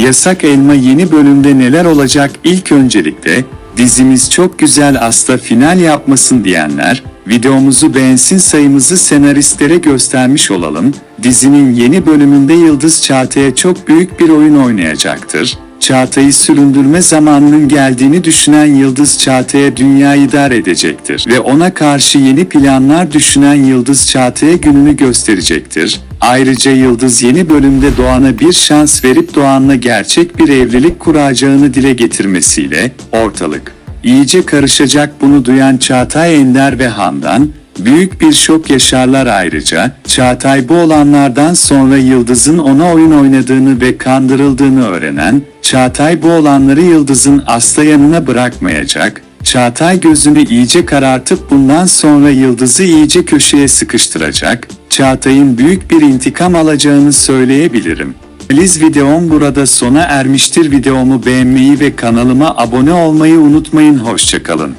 Yasak Elma yeni bölümde neler olacak ilk öncelikle dizimiz çok güzel asla final yapmasın diyenler videomuzu beğensin sayımızı senaristlere göstermiş olalım. Dizinin yeni bölümünde Yıldız Çağatay'a çok büyük bir oyun oynayacaktır. Çağatay'ı süründürme zamanının geldiğini düşünen Yıldız Çağatay'a dünyayı dar edecektir ve ona karşı yeni planlar düşünen Yıldız Çağatay'a gününü gösterecektir. Ayrıca Yıldız yeni bölümde Doğan'a bir şans verip Doğan'la gerçek bir evlilik kuracağını dile getirmesiyle ortalık iyice karışacak bunu duyan Çağatay Ender ve Handan büyük bir şok yaşarlar ayrıca Çağatay bu olanlardan sonra Yıldız'ın ona oyun oynadığını ve kandırıldığını öğrenen Çağatay bu olanları Yıldız'ın asla yanına bırakmayacak. Çağatay gözünü iyice karartıp bundan sonra Yıldız'ı iyice köşeye sıkıştıracak. Çağatay'ın büyük bir intikam alacağını söyleyebilirim. Analiz videom burada sona ermiştir. Videomu beğenmeyi ve kanalıma abone olmayı unutmayın. Hoşçakalın.